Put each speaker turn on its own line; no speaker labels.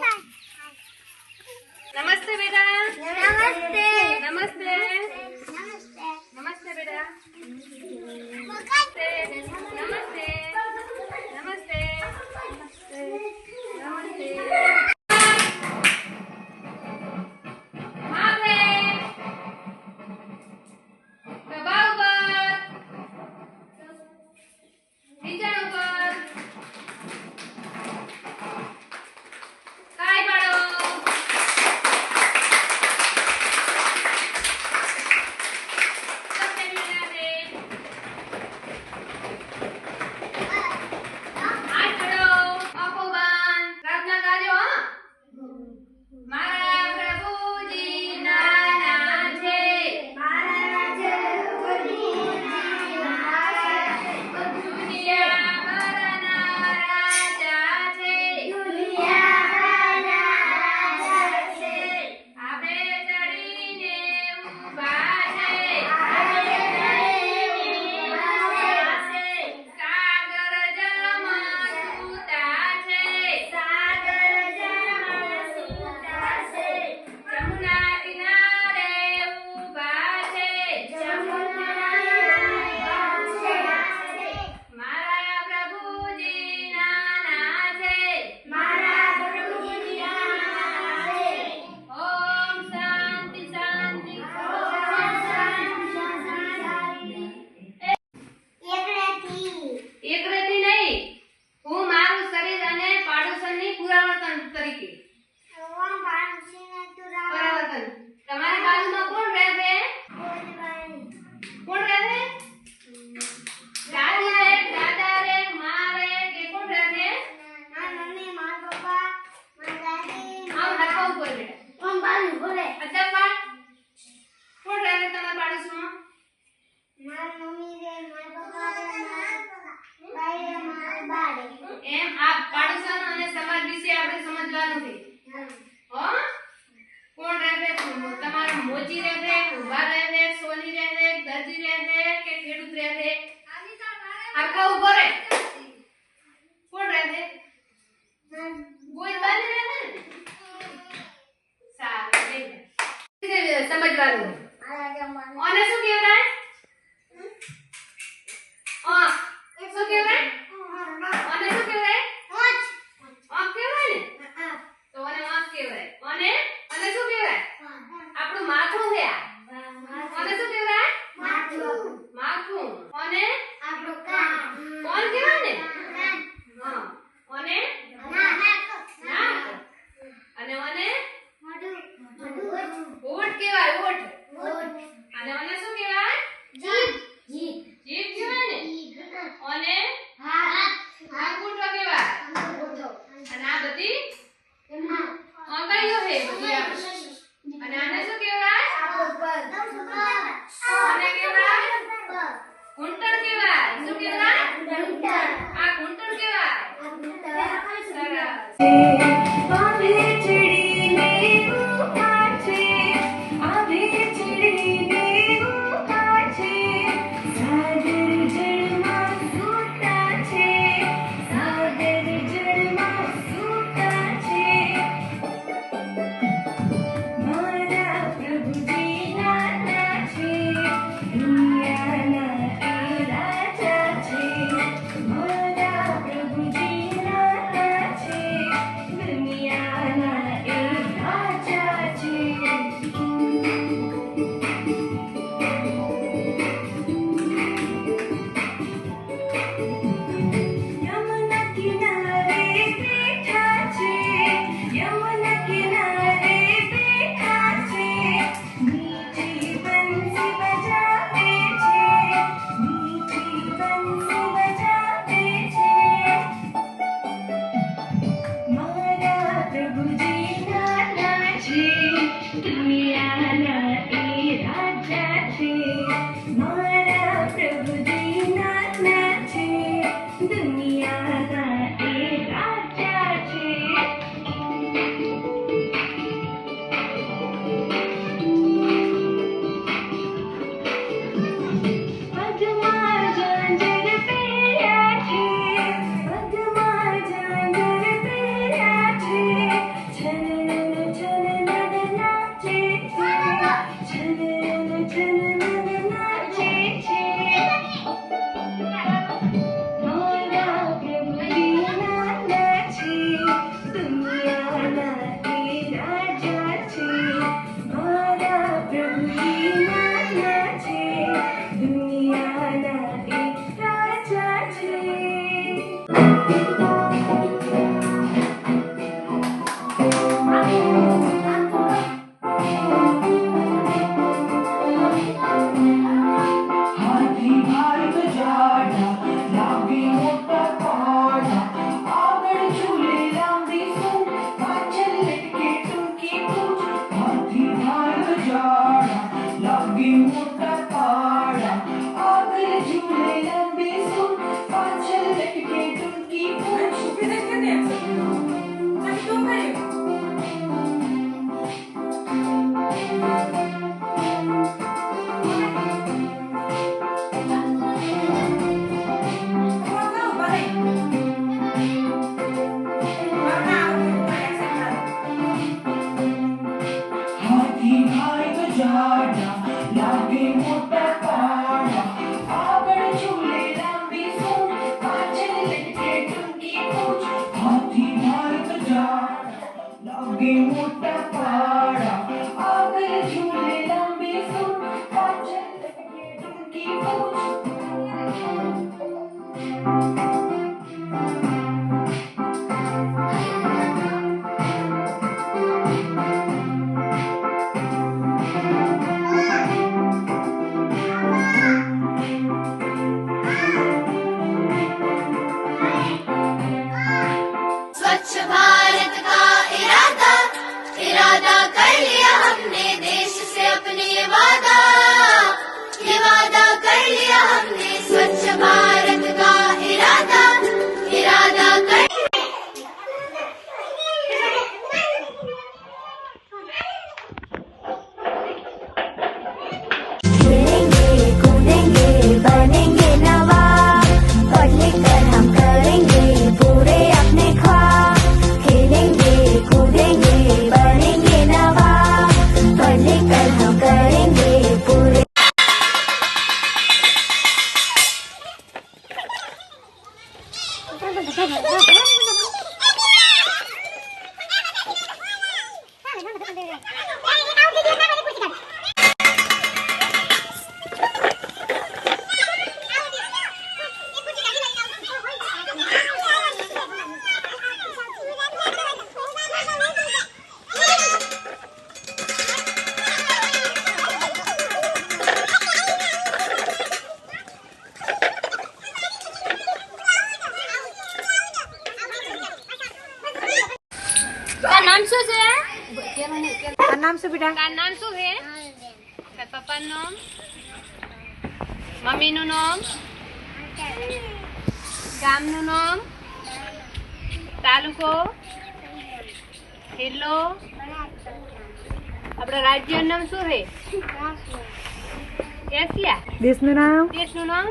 奶 No one is. Be more स्वच्छ भारत का इरादा इरादा कर लिया हमने देश से अपने
वादा। નામ શું બેટા?
તારું નામ શું છે તાર પપ્પાનું નામ? મમ્મીનું નામ? ગામનું નામ? તાલુકો? જિલ્લો? આપણા રાજ્યનું નામ શું છે એશિયા?
દેશનું નામ?
દેશનું નામ?